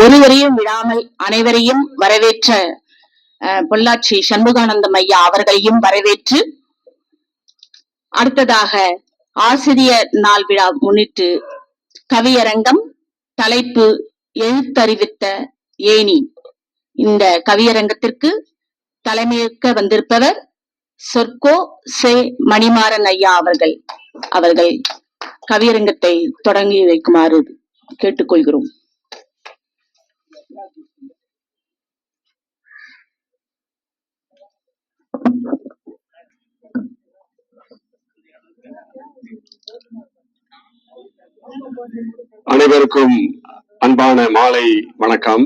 ஒருவரையும் விடாமல் அனைவரையும் வரவேற்ற பொள்ளாச்சி சண்முகானந்தம் ஐயா அவர்களையும் வரவேற்று அடுத்ததாக ஆசிரியர் நாள் விழா முன்னிட்டு கவியரங்கம் தலைப்பு எழுத்தறிவித்த ஏணி. இந்த கவியரங்கத்திற்கு தலைமையேற்க வந்திருப்பவர் சொர்க்கோ சே மணிமாறன் ஐயா அவர்கள். அவர்கள் கவியரங்கத்தை தொடங்கி வைக்குமாறு கேட்டுக்கொள்கிறோம். அனைவருக்கும் அன்பான மாலை வணக்கம்.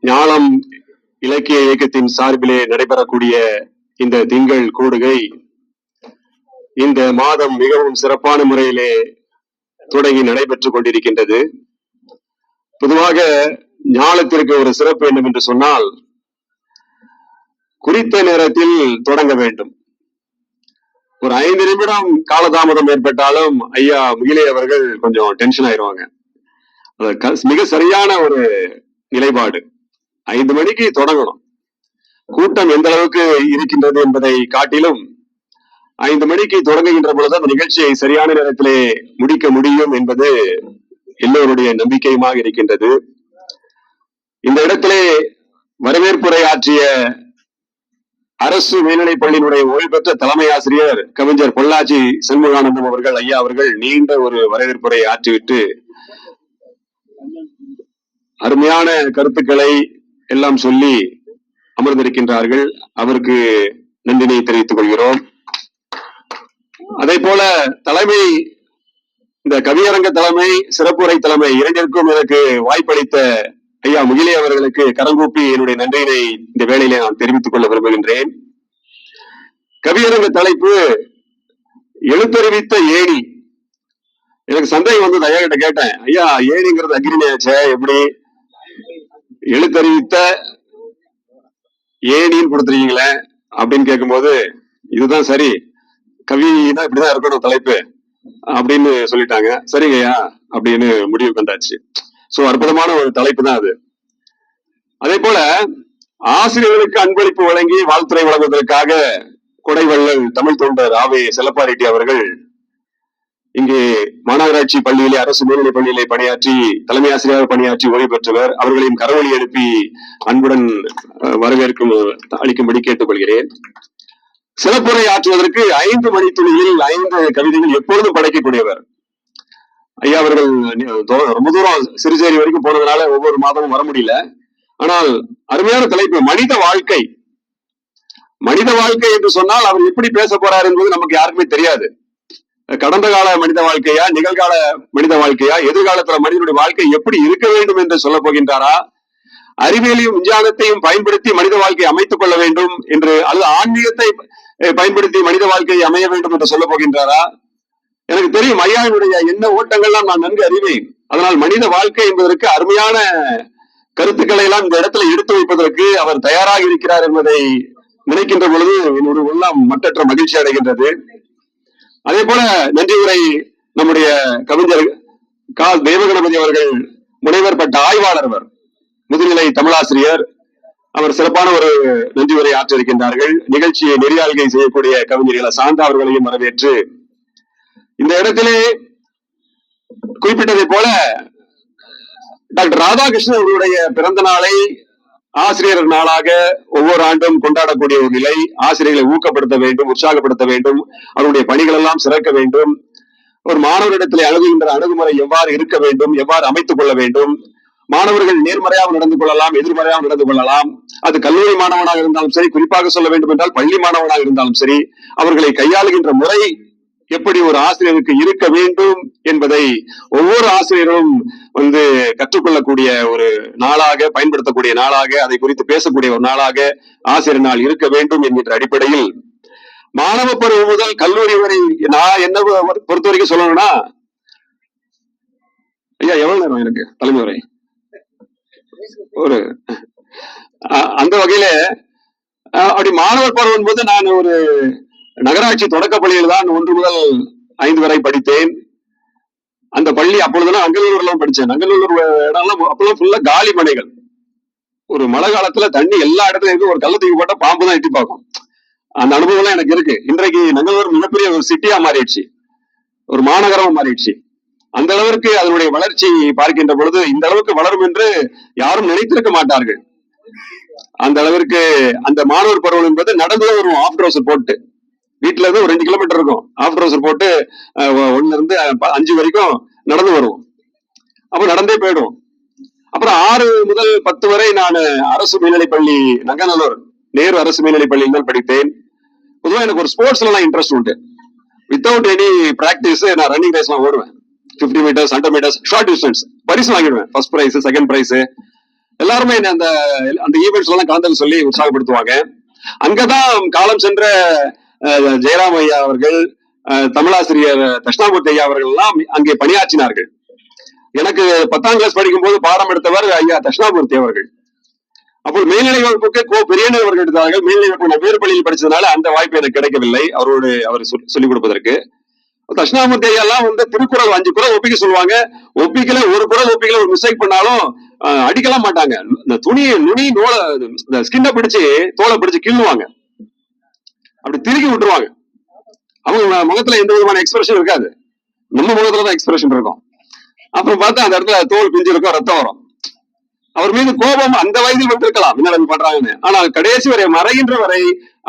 ஞானம் இலக்கிய இயக்கத்தின் சார்பிலே நடைபெறக்கூடிய இந்த திங்கள் கூடுகை இந்த மாதம் மிகவும் சிறப்பான முறையிலே தொடங்கி நடைபெற்றுக் கொண்டிருக்கின்றது. பொதுவாக ஞானத்திற்கு ஒரு சிறப்பு வேண்டும் என்று சொன்னால் குறித்த நேரத்தில் தொடங்க வேண்டும். ஒரு ஐந்து நிமிடம் காலதாமதம் ஏற்பட்டாலும் ஐயா முகிலே அவர்கள் கொஞ்சம் டென்ஷன் ஆயிடுவாங்க மிக சரியான ஒரு நிலைப்பாடு. ஐந்து மணிக்கு தொடங்கணும். கூட்டம் எந்த அளவுக்கு இருக்கின்றது என்பதை காட்டிலும் ஐந்து மணிக்கு தொடங்குகின்ற பொழுது அந்த நிகழ்ச்சியை சரியான நேரத்திலே முடிக்க முடியும் என்பது எல்லோருடைய நம்பிக்கையுமாக இருக்கின்றது. இந்த இடத்திலே வரவேற்புரை ஆற்றிய அரசு மேல்நிலைப் பள்ளியினுடைய ஓய்வு பெற்ற தலைமை ஆசிரியர் கவிஞர் பொள்ளாச்சி சண்முகானந்தம் அவர்கள் ஐயா அவர்கள் நீண்ட ஒரு வரவேற்புரை ஆற்றிவிட்டு அருமையான கருத்துக்களை எல்லாம் சொல்லி அமர்ந்திருக்கின்றார்கள். அவருக்கு நன்றினை தெரிவித்துக் கொள்கிறோம். அதே போல தலைமை இந்த கவியரங்க தலைமை சிறப்புரை தலைமை இரண்டிற்கும் எனக்கு வாய்ப்பளித்த ஐயா முகிலே அவர்களுக்கு கரங்கூப்பி என்னுடைய நன்றியினை இந்த வேளையிலே நான் தெரிவித்துக் கொள்ள விரும்புகின்றேன். கவியரங்க தலைப்பு எழுத்தறிவித்த ஏணி. எனக்கு சந்தேகம் வந்தது ஐயா கிட்ட கேட்டேன். ஐயா ஏணிங்கிறது அக்ரிணியாச்சே எப்படி? எழுத்தறிவித்த ஏணின்னு கொடுத்துருக்கீங்களே அப்படின்னு கேட்கும்போது இதுதான் சரி. கவினா இப்படிதான் இருக்கணும் தலைப்பு அப்படின்னு சொல்லிட்டாங்க. சரிங்கய்யா அப்படின்னு முடிவு கண்டாச்சு சோ அற்புதமான ஒரு தலைப்பு தான் அது. அதே போல ஆசிரியர்களுக்கு அன்பளிப்பு வழங்கி வாழ்த்துறை வழங்குவதற்காக கொடைவள்ளல் தமிழ் தொண்டர் ஆவே செல்லப்பாரெட்டி அவர்கள் இங்கே மாநகராட்சி பள்ளியிலே அரசு மேல்நிலைப் பள்ளியிலே பணியாற்றி தலைமை ஆசிரியராக பணியாற்றி ஓய்வு பெற்றவர். அவர்களையும் கரவொலி எழுப்பி அன்புடன் அஹ், வரவேற்கும் அளிக்கும்படி கேட்டுக்கொள்கிறேன். சிறப்புரை ஆற்றுவதற்கு ஐந்து மணித்துளியில் ஐந்து கவிதைகள் எப்பொழுதும் படைக்கக்கூடியவர். ஐயா அவர்கள் ரொம்ப தூரம் சிறுச்சேரி வரைக்கும் போனதுனால ஒவ்வொரு மாதமும் வர முடியல. ஆனால் அருமையான தலைப்பு மனித வாழ்க்கை. மனித வாழ்க்கை என்று சொன்னால் அவர் எப்படி பேச போறார் என்பது நமக்கு யாருக்குமே தெரியாது. கடந்த கால மனித வாழ்க்கையா நிகழ்கால மனித வாழ்க்கையா எதிர்காலத்துல மனிதனுடைய வாழ்க்கை எப்படி இருக்க வேண்டும் என்று சொல்ல போகின்றாரா? அறிவியலையும் விஞ்ஞானத்தையும் பயன்படுத்தி மனித வாழ்க்கையை அமைத்துக் கொள்ள வேண்டும் என்று அல்லது ஆன்மீகத்தை பயன்படுத்தி மனித வாழ்க்கையை அமைய வேண்டும் என்று சொல்ல போகின்றாரா? எனக்கு தெரியும் ஐயாவினுடைய என்ன ஓட்டங்கள்லாம் நான் நன்கு அறிவேன். அதனால் மனித வாழ்க்கை என்பதற்கு அருமையான கருத்துக்களை எல்லாம் இந்த இடத்துல எடுத்து வைப்பதற்கு அவர் தயாராக இருக்கிறார் என்பதை நினைக்கின்ற பொழுது என்னுடைய உள்ளம் மட்டற்ற மகிழ்ச்சி அடைகின்றது. அதே போல நன்றி உரை நம்முடைய கவிஞர் கால் தேவகணபதி அவர்கள் முனைவர் பட்ட ஆய்வாளர் அவர் முதுநிலை தமிழாசிரியர். அவர் சிறப்பான ஒரு நன்றி உரை ஆற்றிருக்கின்றார்கள் நிகழ்ச்சியை நெறியாள்கை செய்யக்கூடிய கவிஞர்களை சாந்தா அவர்களையும் வரவேற்று இந்த இடத்திலே குறிப்பிட்டதை போல டாக்டர் ராதாகிருஷ்ணன் அவருடைய பிறந்த நாளை ஆசிரியர் நாளாக ஒவ்வொரு ஆண்டும் கொண்டாடக்கூடிய ஒரு நிலை. ஆசிரியர்களை ஊக்கப்படுத்த வேண்டும் உற்சாகப்படுத்த வேண்டும் அவருடைய பணிகள் எல்லாம் சிறக்க வேண்டும். ஒரு மாணவரிடத்திலே அணுகுகின்ற அணுகுமுறை எவ்வாறு இருக்க வேண்டும் எவ்வாறு அமைத்துக் கொள்ள வேண்டும். மாணவர்கள் நேர்மறையாக நடந்து கொள்ளலாம் எதிர்மறையாக நடந்து கொள்ளலாம். அது கல்லூரி மாணவனாக இருந்தாலும் சரி குறிப்பாக சொல்ல வேண்டும் என்றால் பள்ளி மாணவனாக இருந்தாலும் சரி அவர்களை கையாளுகின்ற முறை எப்படி ஒரு ஆசிரியருக்கு இருக்க வேண்டும் என்பதை ஒவ்வொரு ஆசிரியரும் வந்து கற்றுக்கொள்ளக்கூடிய ஒரு நாளாக பயன்படுத்தக்கூடிய நாளாக அதை குறித்து பேசக்கூடிய ஒரு நாளாக ஆசிரியர் நாள் இருக்க வேண்டும் என்கின்ற அடிப்படையில் மாணவ பருவம் முதல் கல்லூரி வரை நான் என்ன பொறுத்த வரைக்கும் சொல்லணும்னா ஐயா எவ்வளவு நேரம் எனக்கு தலைமை உரை ஒரு அந்த வகையில அப்படி மாணவர் பருவம் போது நான் ஒரு நகராட்சி தொடக்க பள்ளியில் தான் ஒன்று முதல் ஐந்து வரை படித்தேன். அந்த பள்ளி அப்பொழுதுதான் அங்கலூர்லாம் படிச்சேன் அங்கலூர் இடம்லாம் அப்பெல்லாம் ஃபுல்லா காலி மனைகள் ஒரு மழை காலத்துல தண்ணி எல்லா இடத்துலயும் இருக்கு ஒரு கல்ல தூக்கி போட்டா பாம்பு தான் எட்டி பார்க்கும். அந்த அனுபவம் எல்லாம் எனக்கு இருக்கு. இன்றைக்கு நங்கலூர் மிகப்பெரிய ஒரு சிட்டியா மாறிடுச்சு. ஒரு மாநகரமா மாறிடுச்சு. அந்த அளவிற்கு அதனுடைய வளர்ச்சி பார்க்கின்ற பொழுது இந்த அளவுக்கு வளரும் என்று யாரும் நினைத்திருக்க மாட்டார்கள். அந்த அளவிற்கு அந்த மாணவர் பருவம் என்பது நடந்து வரும் ஆஃப் ட்ரோசர் போட்டு. வீட்டுல இருந்து ஒரு ரெண்டு கிலோமீட்டர் இருக்கும். ஆஃப் ஹவுஸ் போட்டு ஒன்னு ஒண்ணுல இருந்து அஞ்சு வரைக்கும் நடந்து வருவோம். அப்ப நடந்தே போயிடுவோம். அப்புறம் ஆறு முதல் பத்து வரை நான் அரசு மேல்நிலைப்பள்ளி நங்கநல்லூர் நேரு அரசு மேல்நிலைப்பள்ளியில் தான் படித்தேன். பொதுவாக எனக்கு ஒரு ஸ்போர்ட்ஸ்ல இன்ட்ரெஸ்ட் உண்டு. வித்தவுட் எனி பிராக்டிஸ் நான் ரன்னிங் ரேஸ்லாம் ஓடுவேன். 50 meters hundred meters short distance பரிசு வாங்கிடுவேன். ஃபர்ஸ்ட் பிரைஸ் செகண்ட் பிரைஸ் எல்லாருமே என்ன அந்த அந்த ஈவெண்ட்ஸ்ல எல்லாம் கலந்துக்க சொல்லி உற்சாகப்படுத்துவாங்க. அங்கதான் காலம் சென்ற ஜெயராம் ஐயா அவர்கள் தமிழாசிரியர் தட்சிணாமூர்த்தி ஐயா அவர்கள் எல்லாம் அங்கே பணியாற்றினார்கள். எனக்கு பத்தாம் கிளாஸ் படிக்கும் போது பாடம் எடுத்தவர் ஐயா தட்சிணாமூர்த்தி அவர்கள். அப்போ மேல்நிலை வகுப்புக்கு கோ பெரியனர் அவர்கள் எடுத்தார்கள். மேல்நிலை வகுப்பு நான் வேறு பள்ளியில் படிச்சதுனால அந்த வாய்ப்பு எனக்கு கிடைக்கவில்லை. அவரோடு அவர் சொல்லிக் கொடுப்பதற்கு. தட்சிணாமூர்த்தி ஐயா எல்லாம் வந்து திருக்குறள் அஞ்சு குரல் ஒப்பிக்க சொல்லுவாங்க. ஒப்பிக்கல ஒரு குரல் ஒப்பிக்கல ஒரு மிஸ்டேக் பண்ணாலும் அடிக்கலாம் மாட்டாங்க. இந்த துணி நுனி நோலை இந்த ஸ்கின்னை பிடிச்சு தோலை பிடிச்சு கிள்ளுவாங்க. அப்படி திருக்கி விட்டுருவாங்க. அவங்க முகத்துல எந்த விதமான எக்ஸ்பிரஷன் இருக்காது. நம்ம முகத்துல தான் எக்ஸ்பிரஷன் இருக்கும். அப்புறம் பார்த்தா அந்த இடத்துல தோல் பிஞ்சு இருக்கும் ரத்தம் வரும். அவர் மீது கோபம் அந்த வயதில் வந்திருக்கலாம். என்ன பண்றாங்கன்னு. ஆனால் கடைசி வரை மறைகின்ற வரை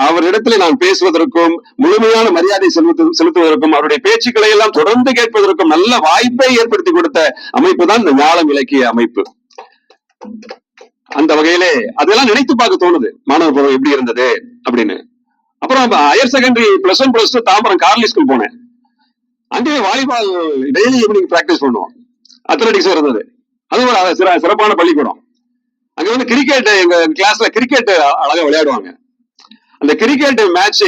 அவரிடத்துல நான் பேசுவதற்கும் முழுமையான மரியாதை செலுத்து செலுத்துவதற்கும் அவருடைய பேச்சுக்களை எல்லாம் தொடர்ந்து கேட்பதற்கும் நல்ல வாய்ப்பை ஏற்படுத்தி கொடுத்த அமைப்பு தான் இந்த ஞானம் இலக்கிய அமைப்பு. அந்த வகையிலே அதெல்லாம் நினைத்து பார்க்க தோணுது. மாணவ பருவம் எப்படி இருந்தது? அப்படின்னு. அப்புறம் higher secondary plus one plus two Tambaram Corley school போனேன். அங்கே வாலிபால் டெய்லி ஈவினிங் பிராக்டிஸ் பண்ணுவோம். அத்லெட்டிக்ஸ் இருந்தது. அது ஒரு சிற- சிறப்பான பள்ளிக்கூடம். அங்க வந்து கிரிக்கெட் எங்க கிளாஸ்ல கிரிக்கெட் அழகா விளையாடுவாங்க. அந்த கிரிக்கெட் மேட்ச்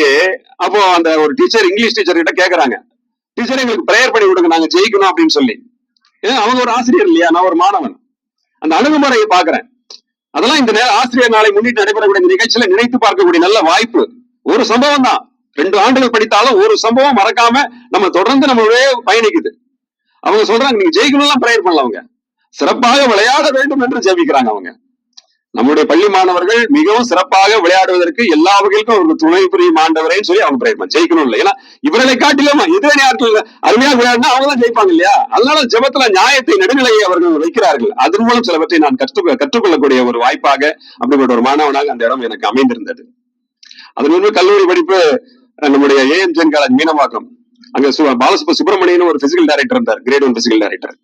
அப்போ அந்த ஒரு டீச்சர் இங்கிலீஷ் டீச்சர் கிட்ட கேக்குறாங்க. டீச்சர் எங்களுக்கு ப்ரேயர் பண்ணி கொடுங்க நாங்க ஜெயிக்கணும் அப்படின்னு சொல்லி. ஏன்னா அவங்க ஒரு ஆசிரியர் இல்லையா? நான் ஒரு மாணவன். அந்த அணுகுமுறையை பாக்குறேன் அதெல்லாம் இந்த நேரம் ஆசிரியர் நாளை முன்னிட்டு நடைபெறக்கூடிய இந்த நிகழ்ச்சியில நினைத்து பார்க்கக்கூடிய நல்ல வாய்ப்பு. ஒரு சம்பவம் தான் ரெண்டு ஆண்டுகள் படித்தாலும் ஒரு சம்பவம் மறக்காம நம்ம தொடர்ந்து நம்மளுடைய பயணிக்குது. அவங்க சொல்றாங்க நீங்க ஜெயிக்கணும்லாம் ப்ரேயர் பண்ணல அவங்க சிறப்பாக விளையாட வேண்டும் என்று ஜெபிக்கிறாங்க அவங்க. நம்முடைய பள்ளி மாணவர்கள் மிகவும் சிறப்பாக விளையாடுவதற்கு எல்லா வகைகளுக்கும் அவருக்கு துணை புரியும் ஆண்டவரேன்னு சொல்லி அவங்க பிரயத்னம் ஜெயிக்கணும் இல்லை. ஏன்னா இவர்களை காட்டிலும் இதே நேரத்தில் அருமையாக விளையாடினா அவங்க தான் ஜெயிப்பாங்க இல்லையா? அதனால ஜெபத்துல நியாயத்தை நடுநிலையை அவர்கள் வைக்கிறார்கள். அதன் மூலம் சிலவற்றை நான் கற்று கற்றுக்கொள்ளக்கூடிய ஒரு வாய்ப்பாக அப்படிப்பட்ட ஒரு மாணவனாக அந்த இடம் எனக்கு அமைந்திருந்தது. அதன் முன்பு கல்லூரி படிப்பு நம்முடைய ஏஎம் ஜென் காலேஜ் மீனவாக்கம் அங்க சு- பாலசுப்ப சுப்பிரமணியன் ஒரு பிசிக்கல் டைரக்டர் இருந்தார் கிரேட் ஒன் பிசிக்கல் டைரக்டர்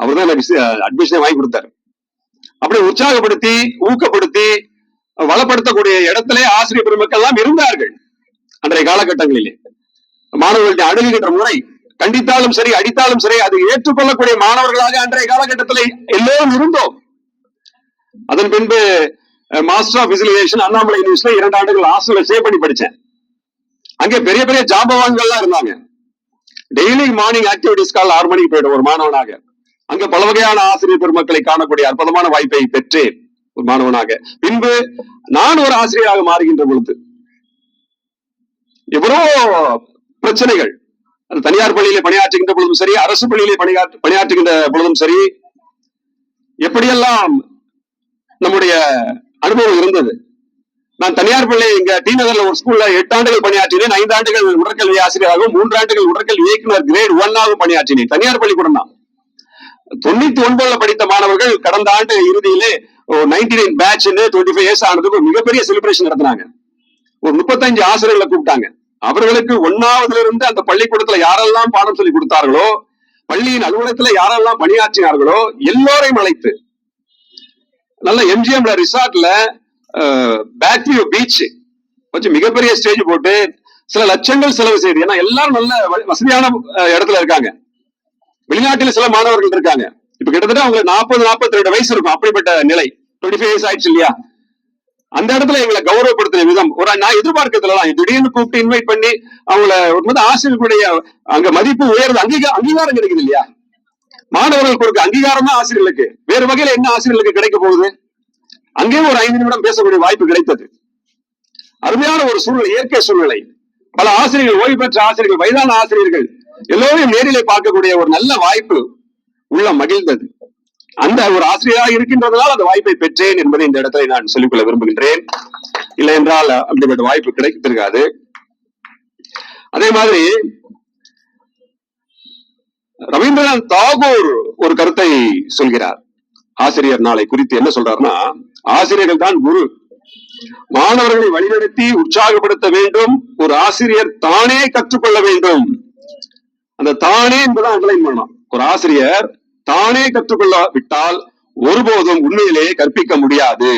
அவர் தான் எனக்கு வாங்கி கொடுத்தாரு. அப்படி உற்சாகப்படுத்தி ஊக்கப்படுத்தி வளப்படுத்தக்கூடிய இடத்திலே ஆசிரியர் பெருமக்கள் எல்லாம் இருந்தார்கள் அன்றைய காலகட்டங்களிலே. மாணவர்களுடைய அணுகுகின்ற முறை கண்டித்தாலும் சரி அடித்தாலும் சரி அதை ஏற்றுக்கொள்ளக்கூடிய மாணவர்களாக அன்றைய காலகட்டத்திலே எல்லோரும் இருந்தோம். அதன் பின்பு மாஸ்டர் ஆஃப் பிசிகலேஷன் அண்ணாமலை யூனிவர்சிட்டியில இரண்டு ஆண்டுகள் ஹாஸ்டல்ல ஸ்டே பண்ணி படிச்சேன். அங்கே பெரிய பெரிய ஜாம்பவான்கள்லாம் இருந்தாங்க. டெய்லி மார்னிங் ஆக்டிவிட்டிஸ் கால் ஆறு மணிக்கு போயிடும் ஒரு மாணவனாக. அங்க பல வகையான ஆசிரியர் பெருமக்களை காணக்கூடிய அற்புதமான வாய்ப்பை பெற்றேன் ஒரு மாணவனாக. பின்பு நான் ஒரு ஆசிரியராக மாறுகின்ற பொழுது எவ்வளோ பிரச்சனைகள் அது தனியார் பள்ளியிலே பணியாற்றுகின்ற பொழுதும் சரி அரசு பள்ளியிலே பணியாற்று பணியாற்றுகின்ற பொழுதும் சரி எப்படியெல்லாம் நம்முடைய அனுபவம் இருந்தது. நான் தனியார் பள்ளி இங்க டி நகர்ல ஒரு ஸ்கூல்ல எட்டு ஆண்டுகள் பணியாற்றினேன். ஐந்து ஆண்டுகள் உடற்கல்வி ஆசிரியராகவும் மூன்று ஆண்டுகள் உடற்கல்வி இயக்குனர் கிரேட் ஒன்னாகவும் பணியாற்றினேன். தனியார் பள்ளிக்கூடம் தான். தொண்ணூத்தி ஒன்பதுல படித்த மாணவர்கள் கடந்த ஆண்டு இறுதியிலே ninety nine batch twenty five years ஆனதுக்கு மிகப்பெரிய செலிப்ரேஷன் நடத்தினாங்க. ஒரு முப்பத்தஞ்சு ஆசிரியர்களை கூப்பிட்டாங்க. அவர்களுக்கு ஒன்னாவதுல இருந்து அந்த பள்ளிக்கூடத்துல யாரெல்லாம் பாடம் சொல்லி கொடுத்தார்களோ பள்ளியின் அலுவலகத்துல யாரெல்லாம் பணியாற்றினார்களோ எல்லோரையும் அழைத்து நல்ல எம்ஜிஎம்ல ரிசார்ட்ல பேக்வியூ பீச் வச்சு மிகப்பெரிய ஸ்டேஜ் போட்டு சில லட்சங்கள் செலவு செய்யுது ஏன்னா எல்லாரும் நல்ல வசதியான இடத்துல இருக்காங்க. வெளிநாட்டில சில மாணவர்கள் இருக்காங்க. இப்ப கிட்டத்தட்ட அவங்களுக்கு நாற்பது நாற்பத்தி ரெண்டு வயசு இருக்கும் அப்படிப்பட்ட நிலை. டுவெண்ட்டி ஃபைவ் இயர்ஸ் ஆயிடுச்சு இல்லையா? அந்த இடத்துல எங்களை கௌரவப்படுத்தின விதம் ஒரு நான் எதிர்பார்க்கறதுலாம் திடீர்னு கூப்பிட்டு இன்வைட் பண்ணி அவங்கள ஒரு ஆசிரியர்களுடைய அங்க மதிப்பு உயர்வு அங்கீகாரம் அங்கீகாரம் கிடைக்குது இல்லையா? மாணவர்கள் கொடுக்க அங்கீகாரம் தான் ஆசிரியர்களுக்கு. வேறு வகையில என்ன ஆசிரியர்களுக்கு கிடைக்க போகுது? அங்கேயும் ஒரு ஐந்து நிமிடம் பேசக்கூடிய வாய்ப்பு கிடைத்தது. அருமையான ஒரு சூழ்நிலை இயற்கை சூழ்நிலை. பல ஆசிரியர்கள் ஓய்வு பெற்ற ஆசிரியர்கள் வயதான ஆசிரியர்கள் எல்லோரையும் நேரிலே பார்க்கக்கூடிய ஒரு நல்ல வாய்ப்பு உள்ள மகிழ்ந்தது. அந்த ஒரு ஆசிரியராக இருக்கின்றதால் அந்த வாய்ப்பை பெற்றேன் என்பதை இந்த இடத்துல நான் சொல்லிக்கொள்ள விரும்புகின்றேன். இல்லை என்றால் அப்படிப்பட்ட வாய்ப்பு கிடைத்திருக்காது. அதே மாதிரி ரவீந்திரநாத் தாகூர் ஒரு கருத்தை சொல்கிறார். ஆசிரியர் நாளை குறித்து என்ன சொல்றாருன்னா ஆசிரியர்கள் தான் குரு. மாணவர்களை வழிநடத்தி உற்சாகப்படுத்த வேண்டும். ஒரு ஆசிரியர் தானே கற்றுக்கொள்ள வேண்டும். அந்த தானே என்பதை அண்டர்லைன் பண்ணலாம் ஒரு ஆசிரியர் தானே கற்றுக்கொள்ள விட்டால் ஒருபோதும் உண்மையிலேயே கற்பிக்க முடியாது.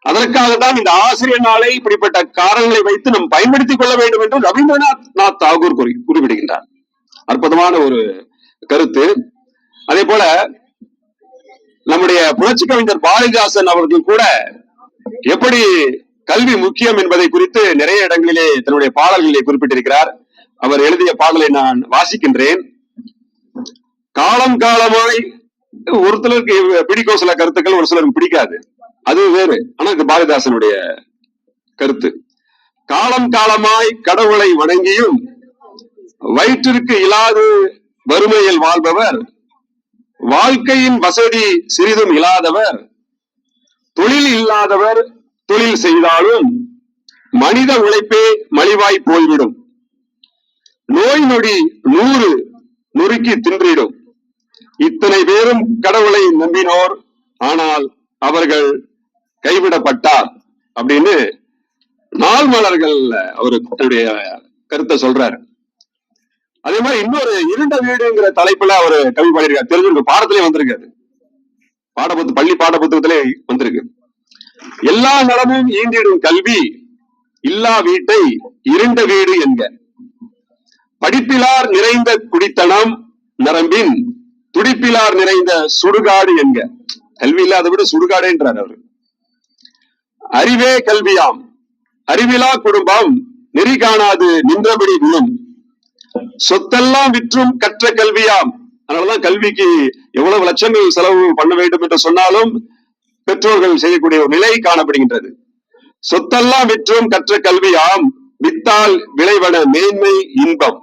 அதற்காக தான் இந்த ஆசிரியர் நாளை இப்படிப்பட்ட காரணங்களை வைத்து நாம் பயன்படுத்திக் கொள்ள வேண்டும் என்று ரவீந்திரநாத் நாத் தாகூர் குறி குறிப்பிடுகின்றார் அற்புதமான ஒரு கருத்து. அதே போல நம்முடைய புரட்சி கவிஞர் பாரதிதாசன் அவர்கள் கூட எப்படி கல்வி முக்கியம் என்பதை குறித்து நிறைய இடங்களிலே தன்னுடைய பாடல்களிலே குறிப்பிட்டிருக்கிறார். அவர் எழுதிய பாடலை நான் வாசிக்கின்றேன். காலம் காலமாய் ஒரு சிலருக்கு பிடிக்கும் சில கருத்துக்கள் ஒரு சிலருக்கு பிடிக்காது. அது வேறு. ஆனா இது பாரதிதாசனுடைய கருத்து. காலம் காலமாய் கடவுளை வணங்கியும் வயிற்றிற்கு இல்லாது வறுமையில் வாழ்பவர் வாழ்க்கையின் வசதி சிறிதும் இல்லாதவர் தொழில் இல்லாதவர் தொழில் செய்தாலும் மனித உழைப்பே மலிவாய் போய்விடும். நோய் நொடி நூறு நொறுக்கி தின்றிடும். இத்தனை பேரும் கடவுளை நம்பினோர் ஆனால் அவர்கள் கைவிடப்பட்டார் அப்படின்னு நாள் மலர்கள் அவரு தன்னுடைய கருத்தை சொல்றாரு. அதே மாதிரி இன்னொரு இருண்ட வீடுங்கிற தலைப்புல அவரு கவி பாடியிருக்காரு. தெரிஞ்சிருக்கு பாடத்திலே வந்திருக்காது பாடப்புத்து பள்ளி பாட புத்தகத்திலே வந்திருக்கு. எல்லா நலமும் ஈண்டிடும் கல்வி இல்லா வீட்டை இருண்ட வீடு என்க. படிப்பிலார் நிறைந்த குடித்தனம் நரம்பின் துடிப்பிலார் நிறைந்த சுடுகாடு என்க. கல்வி இல்லாத விட சுடுகாடுன்றார் அவரு. அறிவே கல்வியாம். அறிவிலா குடும்பம் நெறி காணாது நின்றபடி விழும். சொத்தெல்லாம் விற்றும் கற்ற கல்வியாம். அதனாலதான் கல்விக்கு எவ்வளவு லட்சங்கள் செலவு பண்ண வேண்டும் என்று சொன்னாலும் பெற்றோர்கள் செய்யக்கூடிய ஒரு நிலை காணப்படுகின்றது. சொத்தெல்லாம் விற்றும் கற்ற கல்வியாம். வித்தால் விளைவன மேன்மை இன்பம்.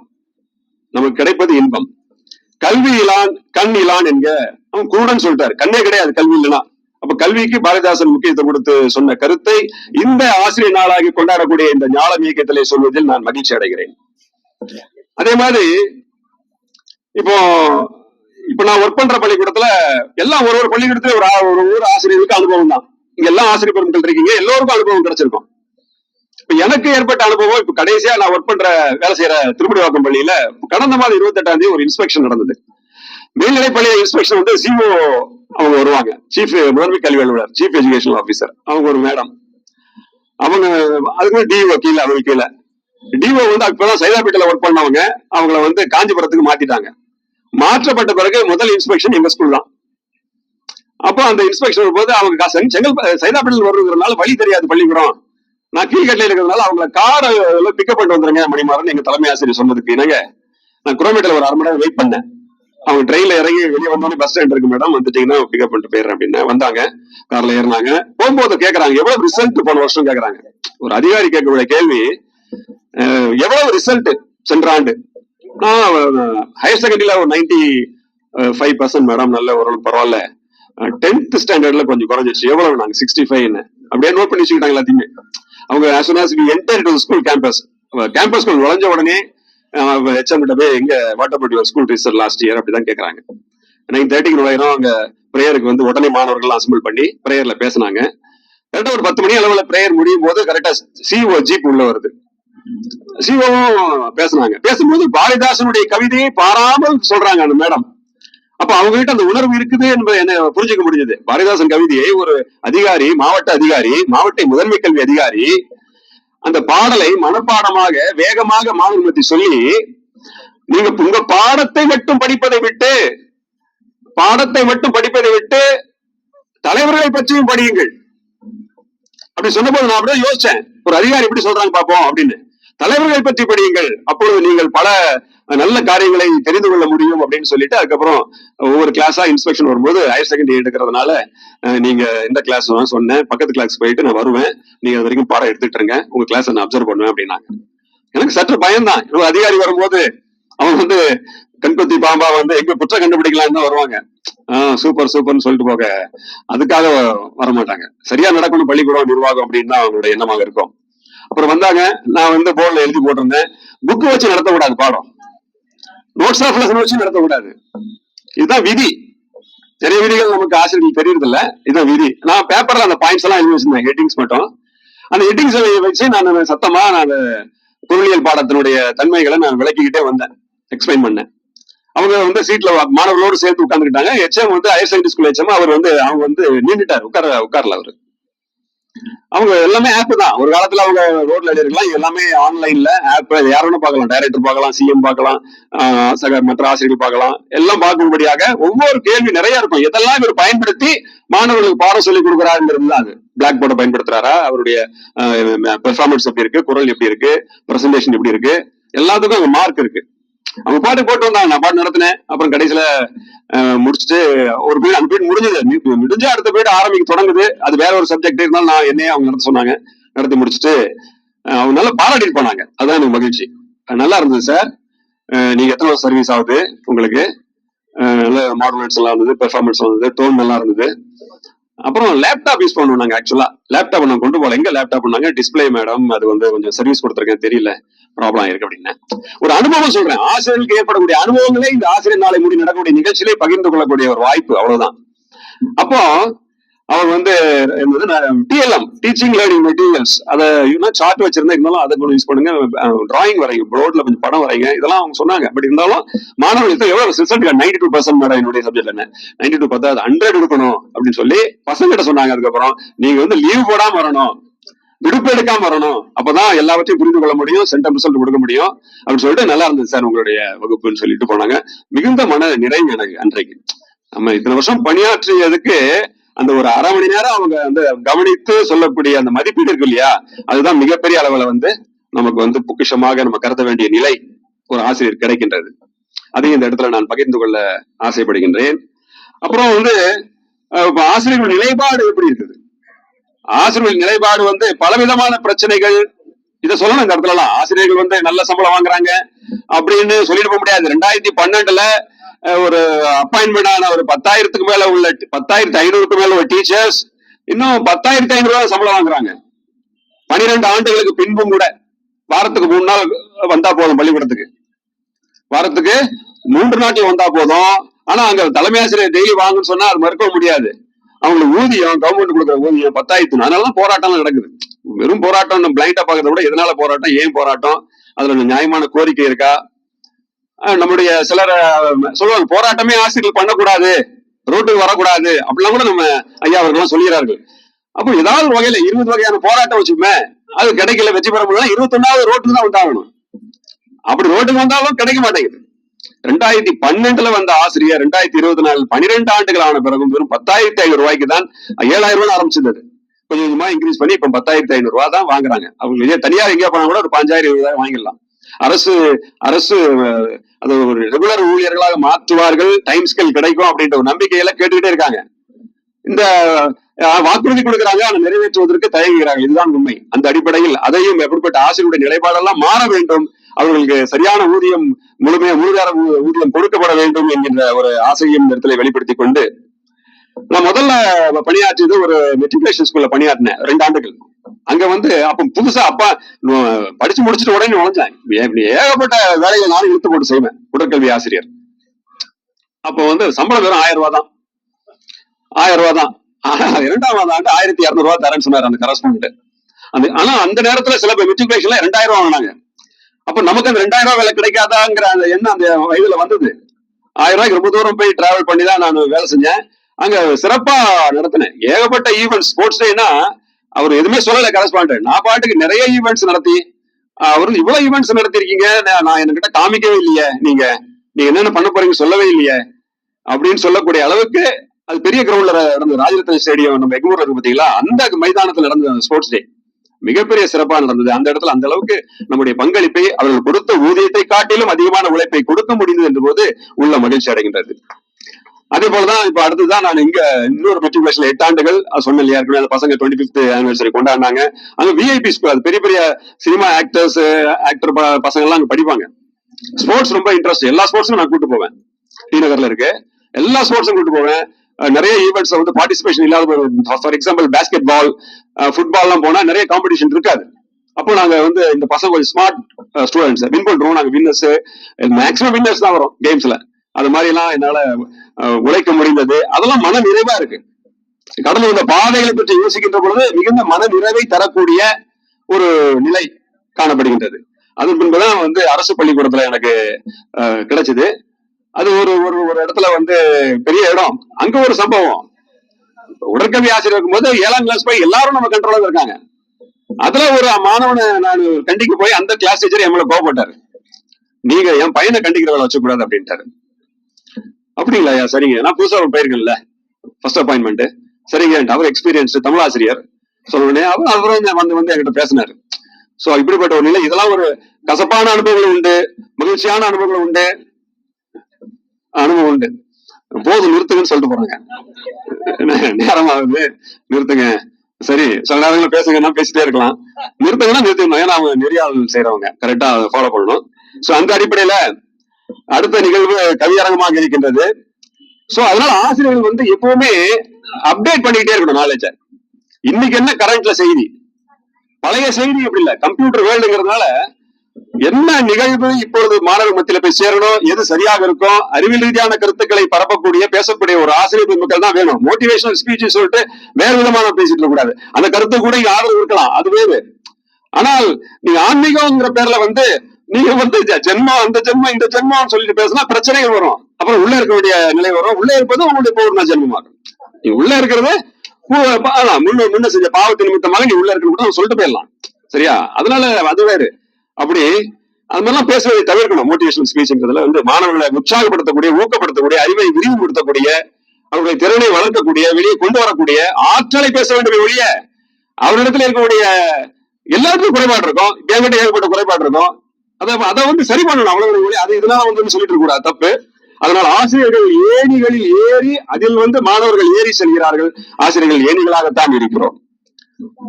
நமக்கு கிடைப்பது இன்பம். கல்வி இலான் கண் இலான் என்க அவன் குருடன் சொல்லிட்டாரு. கண்ணே கிடையாது கல்வி இல்லைனா அப்ப கல்விக்கு பாரதிதாசன் முக்கியத்துவம் கொடுத்து சொன்ன கருத்தை இந்த ஆசிரியர் நாளாகி கொண்டாடக்கூடிய இந்த ஞாலம் இயக்கத்திலே சொல்வதில் நான் மகிழ்ச்சி அடைகிறேன். அதே மாதிரி இப்போ இப்ப நான் ஒர்க் பண்ற பள்ளிக்கூடத்துல எல்லாம் ஒரு ஒரு பள்ளிக்கூடத்துல ஒரு ஒரு ஊர் ஆசிரியருக்கு அனுபவம் தான். இங்க எல்லா ஆசிரியர் பெருமக்கள் இருக்கீங்க எல்லோருக்கும் அனுபவம் கிடைச்சிருக்கும். இப்ப எனக்கு ஏற்பட்ட அனுபவம் இப்ப கடைசியா நான் ஒர்க் பண்ற வேலை செய்யற திருப்படிவாக்கம் பள்ளியில கடந்த மாதம் இருபத்தி எட்டாம் தேதி ஒரு இன்ஸ்பெக்ஷன் நடந்தது. மேல்நிலை பள்ளி இன்ஸ்பெக்ஷன் வந்து சிஓ அவங்க வருவாங்க. சீஃப் முதன்மை கல்வி அலுவலர் சீஃப் எஜுகேஷன் ஆபீசர் அவங்க ஒரு மேடம் அவங்க அதுக்கு டிஓ கீழே அவங்க கீழே. டிஓ வந்து அப்பதான் சைதாப்பேட்டையில ஒர்க் பண்ணவங்க அவங்கள வந்து காஞ்சிபுரத்துக்கு மாத்திட்டாங்க. மாற்றப்பட்ட பிறகு முதல் இன்ஸ்பெக்ஷன் எங்க ஸ்கூல் தான். அப்போ அந்த இன்ஸ்பெக்ஷன் போது அவங்க காசு செங்கல் சைதாப்பேட்டையில் வருங்கிறதுனால வழி தெரியாது பள்ளிக்கூடம். நான் கீழ்கட்டில இருக்கிறதுனால அவங்கள காரை பிக்கப் பண்ணிட்டு வந்துருங்க மணிமாறன் எங்க தலைமை ஆசிரியர் சொன்னதுக்கு. என்னங்க? நான் குரோமேட்டில் ஒரு அரை மணி நேரம் வெயிட் பண்ணேன். அவங்க ட்ரெயின்ல இறங்கி வெளியே வந்தோடனே பஸ் ஸ்டாண்ட் இருக்கு மேடம் வந்துட்டீங்கன்னா பிக்கப் பண்ணிட்டு போயிடுறேன் அப்படின்னு. வந்தாங்க. கார்ல ஏறினாங்க. போகும்போது கேக்குறாங்க எவ்வளவு ரிசல்ட் போன வருஷம் கேக்குறாங்க. ஒரு அதிகாரி கேட்கக்கூடிய கேள்வி எவ்வளவு ரிசல்ட் சென்ற ஆண்டு? நான் ஹையர் செகண்டரியில ஒரு நைன்டி ஃபைவ் பர்சன்ட் மேடம் நல்ல ஓரளவு பரவாயில்ல. டென்த் ஸ்டாண்டர்ட்ல கொஞ்சம் குறைஞ்சிச்சு எவ்வளவு நாங்க? சிக்ஸ்டி ஃபைவ்னு அப்படியே நோட் பண்ணி வச்சுக்கிட்டாங்க எல்லாத்தையுமே. அவங்க as soon as we enter to school campus campus school நுழைஞ்ச உடனே ஹெச்எம் கிட்ட போய் எங்க water but school teacher last year அப்படிதான் கேக்குறாங்க. நைன் தேர்ட்டிக்கு நுழையிறோம். அங்க ப்ரேயருக்கு வந்து உடனே மாணவர்கள் அசம்பிள் பண்ணி ப்ரேயர்ல பேசினாங்க. கரெக்டா ஒரு பத்து மணி அளவுல ப்ரேயர் முடியும் போது கரெக்டா சிஓ ஜீப் உள்ள வருது. சிவம் பேசுனாங்க பேசும்போது பாரதிதாசனுடைய கவிதையை பாராமல் சொல்றாங்க அந்த மேடம். அப்ப அவங்க கிட்ட அந்த உணர்வு இருக்குது என்பதை என்ன புரிஞ்சுக்க முடிஞ்சது? பாரதிதாசன் கவிதையை ஒரு அதிகாரி மாவட்ட அதிகாரி மாவட்ட முதன்மை கல்வி அதிகாரி அந்த பாடலை மனப்பாடமாக வேகமாக மாணவர் சொல்லி நீங்க உங்க பாடத்தை மட்டும் படிப்பதை விட்டு பாடத்தை மட்டும் படிப்பதை விட்டு தலைவர்களை பற்றியும் படியுங்கள். அப்படி சொன்னபோது நான் அப்படியே யோசிச்சேன். ஒரு அதிகாரி எப்படி சொல்றாங்க பாப்போம் அப்படின்னு. தலைவர்களை பற்றி படியுங்கள். அப்பொழுது நீங்கள் பல நல்ல காரியங்களை தெரிந்து கொள்ள முடியும் அப்படின்னு சொல்லிட்டு அதுக்கப்புறம் ஒவ்வொரு கிளாஸா இன்ஸ்பெக்ஷன் வரும்போது ஹையர் செகண்டரி எடுக்கிறதுனால நீங்க இந்த கிளாஸ் சொன்னேன். பக்கத்து கிளாஸ் போயிட்டு நான் வருவேன். நீங்க அது வரைக்கும் பாடம் எடுத்துட்டு இருங்க. உங்க கிளாஸ் நான் அப்சர்வ் பண்ணுவேன் அப்படின்னாங்க. எனக்கு சற்று பயம்தான். ஒரு அதிகாரி வரும்போது அவங்க வந்து கண்பத்தி பாம்பா வந்து எங்க குற்றம் கண்டுபிடிக்கலாம் தான் வருவாங்க. ஆஹ் சூப்பர் சூப்பர்னு சொல்லிட்டு போக. அதுக்காக வர மாட்டாங்க சரியா நடக்கணும் பள்ளிக்கூடம் நிர்வாகம் அப்படின்னு தான் அவங்களோட எண்ணமாக இருக்கும். அப்புறம் வந்தாங்க நான் வந்து போர்டில் எழுதி போட்டிருந்தேன். புக்கு வச்சு நடத்தக்கூடாது பாடம். நோட்ஸ் ஆஃப் லெசன் வச்சு நடத்தக்கூடாது. இதுதான் விதி. நிறைய விதிகள் நமக்கு ஆசிரியர்கள் தெரியறது இல்ல இதுதான் விதி. நான் பேப்பர்ல அந்த பாயிண்ட்ஸ் எல்லாம் எழுதி வச்சிருந்தேன் ஹெட்டிங்ஸ் மட்டும். அந்த ஹெட்டிங்ஸ் வச்சு நான் சத்தமா நான் பொருளியல் பாடத்தினுடைய தன்மைகளை நான் விளக்கிக்கிட்டே வந்தேன். எக்ஸ்பிளைன் பண்ணேன். அவங்க வந்து சீட்ல மாணவர்களோடு சேர்த்து உட்காந்துக்கிட்டாங்க எச்எம் வந்து ஹையர் செகண்டரி ஸ்கூல் எச்எம் அவர் வந்து அவங்க வந்து நின்றுட்டார் உட்கார உட்காரல அவரு. அவங்க எல்லாமே ஆப் தான். ஒரு காலத்துல அவங்க ரோட்ல எழுதிருக்கலாம். எல்லாமே ஆன்லைன்ல ஆப் யார வேணும் பார்க்கலாம். டைரக்டர் பார்க்கலாம் சிஎம் பார்க்கலாம் சக மற்ற ஆசிரியர்கள் பார்க்கலாம். எல்லாம் பார்க்கும்படியாக ஒவ்வொரு கேள்வி நிறைய இருக்கும். இதெல்லாம் இவர் பயன்படுத்தி மாணவர்களுக்கு பாடம் சொல்லி கொடுக்குறாருங்கிறது அது. பிளாக் போர்டை பயன்படுத்துறாரா? அவருடைய பெர்ஃபார்மன்ஸ் எப்படி இருக்கு? குரல் எப்படி இருக்கு? பிரசன்டேஷன் எப்படி இருக்கு? எல்லாத்துக்கும் அங்க மார்க் இருக்கு. அவங்க பாட்டு போட்டு வந்தாங்க. நான் பாட்டு நடத்தினேன். அப்புறம் கடைசியில முடிச்சுட்டு ஒரு பீரியட் அந்த பீரியட் முடிஞ்சது. முடிஞ்சு அடுத்த பீரியட் ஆரம்பிக்க தொடங்குது. அது வேற ஒரு சப்ஜெக்ட் இருந்தாலும் நான் என்னையே அவங்க நடத்த சொன்னாங்க. நடத்தி முடிச்சுட்டு அவங்க நல்லா பாராட்டிட்டு போனாங்க. அதுதான் எனக்கு மகிழ்ச்சி. நல்லா இருந்தது சார் நீங்க எத்தனை வருஷம் சர்வீஸ் ஆகுது உங்களுக்கு? நல்ல மாடுலேட்ஸ் எல்லாம் இருந்தது பெர்ஃபார்மன்ஸ் இருந்தது டோன் நல்லா இருந்தது. அப்புறம் லேப்டாப் யூஸ் பண்ணுவோம் நாங்கள் ஆக்சுவலா லேப்டாப் நான் கொண்டு போல எங்க லேப்டாப் பண்ணாங்க டிஸ்பிளே மேடம் அது வந்து கொஞ்சம் சர்வீஸ் கொடுத்துருக்கேன் தெரியல. ப்ராப்ளம் இருக்கு அப்படின்னு. ஒரு அனுபவம் சொல்றேன். ஆசிரியர்களுக்கு ஏற்படக்கூடிய அனுபவங்களே இந்த ஆசிரியர் நாளை முடி நடக்கக்கூடிய நிகழ்ச்சியிலே பகிர்ந்து கொள்ளக்கூடிய ஒரு வாய்ப்பு அவ்வளவுதான். அப்போ அவர் வந்து டிஎல்எம் டீச்சிங் லேர்னிங் மெட்டீரியல்ஸ் அதை சார்ட் வச்சிருந்தா இருந்தாலும் அதை கொஞ்சம் யூஸ் பண்ணுங்க. டிராயிங் வரைங்க போர்டில் கொஞ்சம் படம் வரைங்க இதெல்லாம் அவங்க சொன்னாங்க. பட் இருந்தாலும் மாணவர்களுக்கு எவ்வளவு result ninety two percent madam என்னுடைய சப்ஜெக்ட் என்ன? நைன்டி டூ பத்தாவது ஹண்ட்ரட் எடுக்கணும் அப்படின்னு சொல்லி பசங்கிட்ட சொன்னாங்க. அதுக்கப்புறம் நீங்க வந்து லீவ் போடாம வரணும். விடுப்பு எடுக்காம வரணும். அப்பதான் எல்லாவற்றையும் புரிந்து கொள்ள முடியும் சென்டம் ரிசல்ட் கொடுக்க முடியும். அப்படின்னு சொல்லிட்டு நல்லா இருந்தது சார் உங்களுடைய வகுப்புன்னு சொல்லிட்டு போனாங்க. மிகுந்த மன நிறைவு எனக்கு அன்றைக்கு. நம்ம இத்தனை வருஷம் பணியாற்றியதுக்கு அந்த ஒரு அரை மணி நேரம் அவங்க வந்து கவனித்து சொல்லக்கூடிய அந்த மதிப்பீடு இருக்கு இல்லையா? அதுதான் மிகப்பெரிய அளவுல வந்து நமக்கு வந்து பொக்கிஷமாக நம்ம கருத வேண்டிய நிலை ஒரு ஆசிரியர் கிடைக்கின்றது. அதையும் இந்த இடத்துல நான் பகிர்ந்து கொள்ள ஆசைப்படுகின்றேன். அப்புறம் வந்து இப்ப ஆசிரியர்கள் நிலைப்பாடு எப்படி இருக்குது? ஆசிரியர்கள் நிலைப்பாடு வந்து பலவிதமான பிரச்சனைகள். இதை சொல்லணும் இந்த இடத்துல ஆசிரியர்கள் வந்து நல்ல சம்பளம் வாங்குறாங்க அப்படின்னு சொல்லிட்டு போக முடியாது. ரெண்டாயிரத்தி பன்னெண்டுல ஒரு அப்பாயின்மெண்ட் ஆன ஒரு பத்தாயிரத்துக்கு மேல உள்ள பத்தாயிரத்தி ஐநூறுக்கு மேல உள்ள டீச்சர்ஸ் இன்னும் பத்தாயிரத்தி ஐநூறு ரூபாய் சம்பளம் வாங்குறாங்க. பனிரெண்டு ஆண்டுகளுக்கு பின்பும் கூட வாரத்துக்கு மூணு நாள் வந்தா போதும் பள்ளிக்கூடத்துக்கு. வாரத்துக்கு மூன்று நாட்கள் வந்தா போதும். ஆனா அங்க தலைமை ஆசிரியர் டெய்லி வாங்கன்னு சொன்னா அது மறுக்க முடியாது. அவங்களுக்கு ஊதியம் கவர்மெண்ட் கொடுக்குற ஊதியம் பத்தாயிரத்து அதனாலதான் போராட்டம் நடக்குது. வெறும் போராட்டம் பிளைண்டா பாக்குறத விட எதனால போராட்டம் ஏன் போராட்டம்? அதுல நியாயமான கோரிக்கை இருக்கா? நம்முடைய சிலர் சொல்லுவாங்க போராட்டமே ஆசிரியர்கள் பண்ணக்கூடாது ரோட்டுக்கு வரக்கூடாது அப்படிலாம் கூட நம்ம ஐயா அவர்கள்லாம் சொல்கிறார்கள் அப்போ ஏதாவது வகையில இருபது வகையான போராட்டம் வச்சுமே அது கிடைக்கல வெற்றி பெற முடியல இருபத்தொன்னாவது ரோட்டுக்கு தான் வந்தாகணும். அப்படி ரோட்டுக்கு வந்தாலும் கிடைக்க மாட்டேங்குது. ரெண்டாயிரத்தி பன்னெண்டுல வந்த ஆசிரியர் ரெண்டாயிரத்தி இருபத்தி நாலு பனிரெண்டு ஆண்டுகள் ஆன பிறகும் வெறும் பத்தாயிரத்தி ஐநூறு ரூபாய்க்கு தான் ஏழாயிரம் ரூபாய் ஆரம்பிச்சது. கொஞ்சம் கொஞ்சமா இன்க்ரீஸ் பண்ணி இப்ப பத்தாயிரத்தி ஐநூறு ரூபாய் தான் வாங்குறாங்க. அவங்க இதே தனியார் எங்கேயா போனா கூட ஒரு பஞ்சாயிரம் இருபதாயிரம் வாங்கிடலாம். அரசு அரசு அது ஒரு ரெகுலர் ஊழியர்களாக மாற்றுவார்கள் டைம் ஸ்கேல் கிடைக்கும் அப்படின்ற ஒரு நம்பிக்கையில கேட்டுக்கிட்டே இருக்காங்க. இந்த வாக்குறுதி கொடுக்குறாங்க அதை நிறைவேற்றுவதற்கு தயங்குகிறார்கள் இதுதான் உண்மை. அந்த அடிப்படையில் அதையும் எப்படிப்பட்ட ஆசிரியருடைய நிலைப்பாடெல்லாம் மாற வேண்டும். அவர்களுக்கு சரியான ஊதியம் முழுமைய முழுதார ஊதியம் கொடுக்கப்பட வேண்டும் என்கின்ற ஒரு ஆசையும் இந்த இடத்துல வெளிப்படுத்திக் கொண்டு நான் முதல்ல பணியாற்றியது ஒரு மெட்ரிகுலேஷன் ஸ்கூல்ல பணியாற்றினேன். ரெண்டு ஆண்டுகள். அங்க வந்து அப்ப புதுசா அப்பா படிச்சு முடிச்சுட்டு உடனே நுழைஞ்சேன் ஏகப்பட்ட வேலையை நானும் இழுத்து போட்டு செய்வேன். உடற்கல்வி ஆசிரியர். அப்போ வந்து சம்பளம் வெறும் ஆயிரம் ரூபாய் தான் ஆயிரம் ரூபாய் தான் ஆனா, ஆண்டு ஆயிரத்தி இருநூறு தரேன்னு சொன்னார் அந்த கரஸ்பாண்ட் அந்த ஆனா அந்த நேரத்துல சில மெட்ரிகுலேஷன்ல ரெண்டாயிரம் ரூபாய் வாங்கினாங்க. அப்ப நமக்கு அந்த ரெண்டாயிரம் ரூபாய் வேலை கிடைக்காதாங்கிற அந்த எண்ணம் அந்த வயதுல வந்தது. ஆயிரம் ரூபாய்க்கு ரொம்ப தூரம் போய் டிராவல் பண்ணி தான் நான் வேலை செஞ்சேன். அங்க சிறப்பா நடத்தினேன். ஏகப்பட்ட ஈவெண்ட்ஸ் ஸ்போர்ட்ஸ் டேனா அவர் எதுவுமே சொல்லல கரஸ்பாண்ட் நான் பாட்டுக்கு நிறைய ஈவெண்ட்ஸ் நடத்தி அவரு அவர் இவ்வளவு ஈவெண்ட்ஸ் நடத்திருக்கீங்க நான் நான் என்கிட்ட காமிக்கவே இல்லையே நீங்க நீங்க என்னென்ன பண்ண போறீங்க சொல்லவே இல்லையே அப்படின்னு சொல்லக்கூடிய அளவுக்கு அது பெரிய கிரவுண்ட்ல நடந்தது. ராஜரத்ன ஸ்டேடியம் நம்ம எங்கூர்ல இருக்கு பாத்தீங்களா அந்த மைதானத்துல நடந்தது ஸ்போர்ட்ஸ் டே மிகப்பெரிய சிறப்பா நடந்தது. அந்த இடத்துல அந்த அளவுக்கு நம்முடைய பங்களிப்பை அவர்கள் கொடுத்த ஊதியத்தை காட்டிலும் அதிகமான உழைப்பை கொடுக்க முடிந்தது என்ற போது உள்ள மகிழ்ச்சி அடைகின்றது. அதே போலதான் இப்ப அடுத்துதான் நான் இங்க இன்னொரு மெட்ரிகுலேஷன் எட்டு ஆண்டுகள் சொன்ன இல்லையா இருக்கணும் அந்த பசங்க டுவெண்ட்டி பிப்த் ஆனிவர்சரி கொண்டாடினாங்க. அங்க விஐபி ஸ்கூல் அது பெரிய பெரிய சினிமா ஆக்டர்ஸ் ஆக்டர் பசங்க எல்லாம் அங்க படிப்பாங்க. ஸ்போர்ட்ஸ் ரொம்ப இன்ட்ரெஸ்ட் எல்லா ஸ்போர்ட்ஸும் நான் கூட்டு போவேன். டி நகர்ல இருக்கு. எல்லா ஸ்போர்ட்ஸும் கூட்டு போவேன். நிறைய ஈவெண்ட்ஸ் வந்து பார்ட்டிசிபேஷன் இல்லாத ஃபார் எக்ஸாம்பிள் பேஸ்கெட் பால் ஃபுட்பால்லாம் போனா நிறைய காம்படிஷன் இருக்காது. அப்போ நாங்க வந்து இந்த பசங்க கொஞ்சம் ஸ்மார்ட் ஸ்டூடெண்ட்ஸ் வின் பண்றோம் நாங்க வின்னர்ஸ் மேக்ஸிமம் வின்னர்ஸ் தான் வரும் கேம்ஸ்ல அது மாதிரி எல்லாம் என்னால உழைக்க முடிந்தது. அதெல்லாம் மன நிறைவா இருக்கு. கடந்த இந்த பாதைகளை பற்றி யோசிக்கின்ற பொழுது மிகுந்த மன நிறைவை தரக்கூடிய ஒரு நிலை காணப்படுகின்றது. அதன் பின்புதான் வந்து அரசு பள்ளிக்கூடத்துல எனக்கு கிடைச்சது. அது ஒரு ஒரு ஒரு இடத்துல வந்து பெரிய இடம். அங்க ஒரு சம்பவம். உடற்கல்வி ஆசிரியர் இருக்கும்போது ஏழாம் கிளாஸ் போய் எல்லாரும் நம்ம கண்ட்ரோல இருக்காங்க. அதுல ஒரு மாணவனை நான் கண்டிக்க போய் அந்த கிளாஸ் டீச்சர் என் மேல கோவப்பட்டாரு. நீங்க என் பையனை கண்டிக்கிற வேலை வச்சக்கூடாது அப்படின்ட்டாரு. அப்படிங்களா ஐயா? சரிங்க. நான் புதுசா ஒரு போயிருக்கேன்ல. ஃபர்ஸ்ட் அப்பாயின்மெண்ட் சரிங்க அவர் எக்ஸ்பீரியன்ஸ் தமிழ் ஆசிரியர். சொல்லுவேன் அவர் அவரும் வந்து வந்து வந்து என்கிட்ட பேசினாரு. சோ இப்படிப்பட்ட ஒரு நிலை. இதெல்லாம் ஒரு கசப்பான அனுபவங்கள் உண்டு. மகிழ்ச்சியான அனுபவங்கள் உண்டு. அனுபவம் உண்டு. போதும் நிறுத்துங்கன்னு சொல்லிட்டு போறாங்க. நேரம் ஆகுது நிறுத்துங்க. சரி சில நேரங்களில் பேசுங்கன்னா பேசிட்டே இருக்கலாம். நிறுத்துங்கன்னா நிறுத்தணும் ஏன்னா அவங்க நெறியாளர் செய்யறவங்க கரெக்டா அதை ஃபாலோ பண்ணணும். சோ அந்த அடிப்படையில அடுத்த நிகழ்வு கவியரங்கமாக இருக்கின்றது. சோ அதனால ஆசிரியர்கள் வந்து எப்பவுமே அப்டேட் பண்ணிக்கிட்டே இருக்கணும் நாலேஜ இன்னைக்கு என்ன கரண்ட்ல செய்தி? பழைய செய்தி அப்படி இல்ல? கம்ப்யூட்டர் வேர்ல்டுங்கிறதுனால என்ன நிகழ்வு இப்பொழுது மாணவர் மத்தியில போய் சேரணும்? எது சரியாக இருக்கும் அறிவியல் ரீதியான கருத்துக்களை பரப்பக்கூடிய பேசக்கூடிய ஒரு ஆசிரியர் பெருமக்கள் தான் வேணும். மோட்டிவேஷனல் ஸ்பீச் சொல்லிட்டு வேற விதமான பேசிட்டு கூடாது. அந்த கருத்து கூட இங்க ஆதரவு இருக்கலாம். அது வேறு. ஆனால் நீங்க ஆன்மீகம்ங்கிற பேர்ல வந்து நீங்க வந்து ஜென்மம் அந்த ஜென்மம் இந்த ஜென்மம் சொல்லிட்டு பேசினா பிரச்சனைகள் வரும். அப்புறம் உள்ள இருக்க வேண்டிய நிலை வரும். உள்ள இருப்பது உங்களுடைய பூர்ண ஜென்மமாகும். நீ உள்ள இருக்கிறது முன்ன முன்ன செஞ்ச பாவத்தின் நிமித்தமாக நீ உள்ள இருக்கிற கூட சொல்லிட்டு போயிடலாம். சரியா? அதனால அது வேறு. அப்படி அது மாதிரிலாம் பேசுவதை தவிர்க்கணும். மோட்டிவேஷனல் ஸ்பீச்ங்கிறதுல வந்து மாணவர்களை உற்சாகப்படுத்தக்கூடிய ஊக்கப்படுத்தக்கூடிய அறிவை விரிவுபடுத்தக்கூடிய அவருடைய திறனை வளர்க்கக்கூடிய வெளியே கொண்டு வரக்கூடிய ஆற்றலை பேச வேண்டும் ஒழிய அவரிடத்துல இருக்கக்கூடிய எல்லாருக்கும் குறைபாடு இருக்கும். என்கிட்ட ஏற்பட்ட குறைபாடு இருக்கும். அதை அதை வந்து சரி பண்ணணும். அவ்வளவு ஒழிய அது இதெல்லாம் வந்து சொல்லிட்டு கூடாது தப்பு. அதனால ஆசிரியர்கள் ஏணிகளில் ஏறி அதில் வந்து மாணவர்கள் ஏறி செல்கிறார்கள். ஆசிரியர்கள் ஏணிகளாகத்தான் இருக்கிறோம்.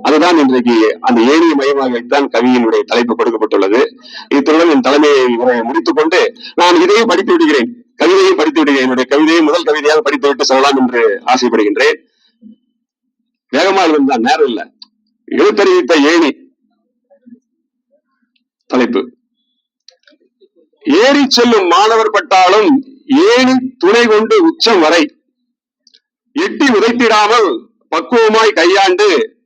அதுதான் இன்றைக்கு அந்த ஏணியை மையமாக வைத்தான் கவியினுடைய தலைப்பு கொடுக்கப்பட்டுள்ளது. இத்துடன் என் தலைமையை உரையை முடித்துக் கொண்டு நான் இதையும் படித்து விடுகிறேன். கவிதையை படித்து விடுகிறேன். என்னுடைய கவிதையை முதல் கவிதையாக படித்துவிட்டு செல்லலாம் என்று ஆசைப்படுகின்றேன். வேகமா இருந்தான் நேரம் இல்ல. எழுத்தறிவித்த ஏணி தலைப்பு. ஏறி செல்லும் மாணவர் பட்டாலும் ஏணி துணை கொண்டு உச்சம் வரை. எட்டி உதைத்திடாமல் பக்குவமாய் கையாண்டு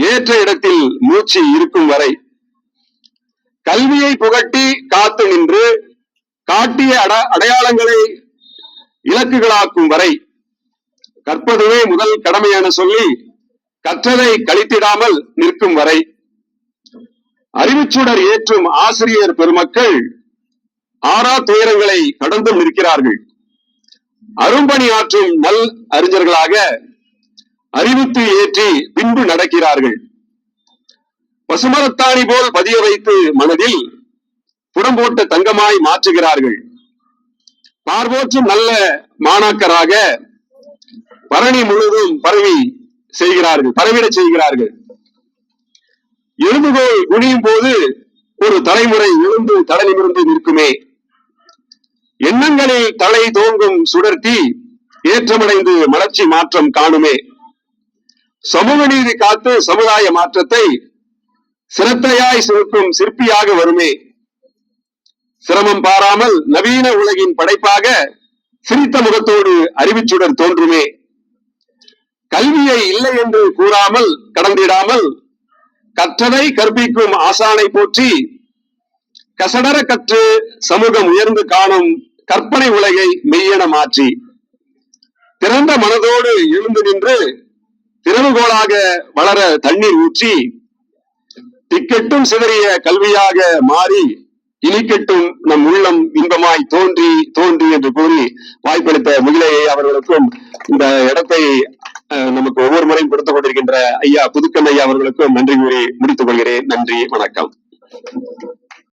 ஏற்ற இடத்தில் மூச்சு இருக்கும் வரை கல்வியை புகட்டி காத்து நின்று காட்டிய அட- அடையாளங்களை இலக்குகளாக்கும் வரை கற்பதுவே முதல் கடமை என சொல்லி கற்றதை கழித்திடாமல் நிற்கும் வரை அறிவுச்சுடர் ஏற்றும் ஆசிரியர் பெருமக்கள் ஆறா துயரங்களை கடந்தும் நிற்கிறார்கள். அரும்பணி ஆற்றும் நல் அறிஞர்களாக அறிவித்து ஏற்றி பின்பு நடக்கிறார்கள். பசுமரத்தாணி போல் பதிய வைத்து மனதில் புடம்போட்ட தங்கமாய் மாற்றுகிறார்கள். பார்வோற்றும் நல்ல மாணாக்கராக பரணி முழுவதும் பரவி செய்கிறார்கள் பரவிடச் செய்கிறார்கள். எலும்புகோல் குனியும் போது ஒரு தலைமுறை எழுந்து தலை நிமிர்ந்து நிற்குமே. எண்ணங்களில் தலை தோங்கும் சுடர்த்தி ஏற்றமடைந்து மலர்ச்சி மாற்றம் காணுமே. சமூக நீதி காத்து சமுதாய மாற்றத்தை சிரத்தையாய் சிறக்கும் சிற்பியாக வருமே. சிரமம் பாராமல் நவீன உலகின் படைப்பாக சிரித்த முகத்தோடு அறிவிச்சுடன் தோன்றுமே. கல்வியை இல்லை என்று கூறாமல் கடந்திடாமல் கற்றதை கற்பிக்கும் ஆசானை போற்றி கசடர கற்று சமூகம் உயர்ந்து காணும் கற்பனை உலகை மெய்யென மாற்றி. திறந்த மனதோடு எழுந்து நின்று திறவுகோளாக வளர தண்ணீர் ஊற்றி திக்கெட்டும் சிதறிய கல்வியாக மாறி இனிக்கட்டும் நம் உள்ளம் இன்பமாய் தோன்றி தோன்றி என்று கூறி வாய்ப்பளித்த முகிலையை அவர்களுக்கும் இந்த இடத்தை அஹ், நமக்கு ஒவ்வொரு முறையும் கொடுத்துக் கொண்டிருக்கின்ற ஐயா புதுக்கன் ஐயா அவர்களுக்கும் நன்றி கூறி முடித்துக் கொள்கிறேன். நன்றி வணக்கம்.